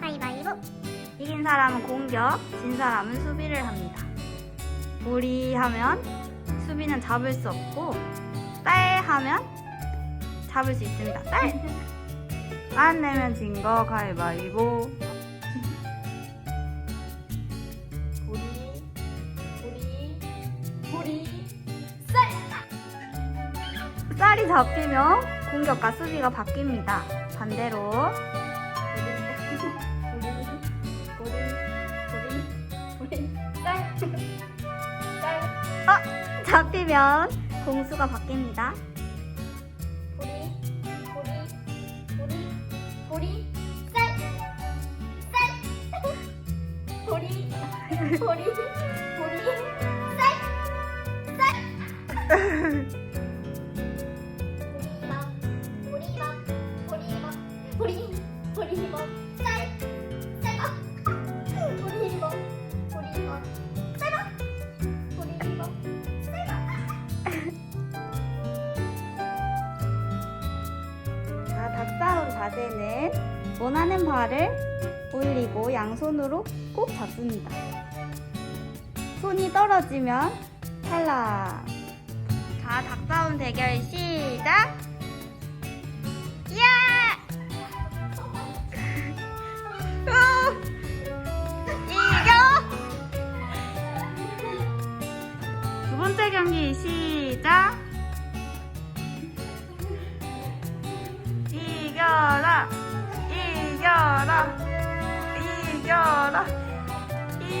가위바위보. 이긴 사람은 공격, 진 사람은 수비를 합니다. 우리 하면 수비는 잡을 수 없고 딸 하면 잡을 수 있습니다. 딸! 안 내면 진 거 가위바위보. 보리 보리 보리 쌀이 잡히면 공격과 수비가 바뀝니다. 반대로 어, 잡히면 공수가 바뀝니다. 자, 닭싸움 자세는 원하는 발을 올리고 양손으로 꼭 잡습니다. 손이 떨어지면 탈락. 자, 닭싸움 대결 시작! 두 번째 경기 시작! อีย่อละอี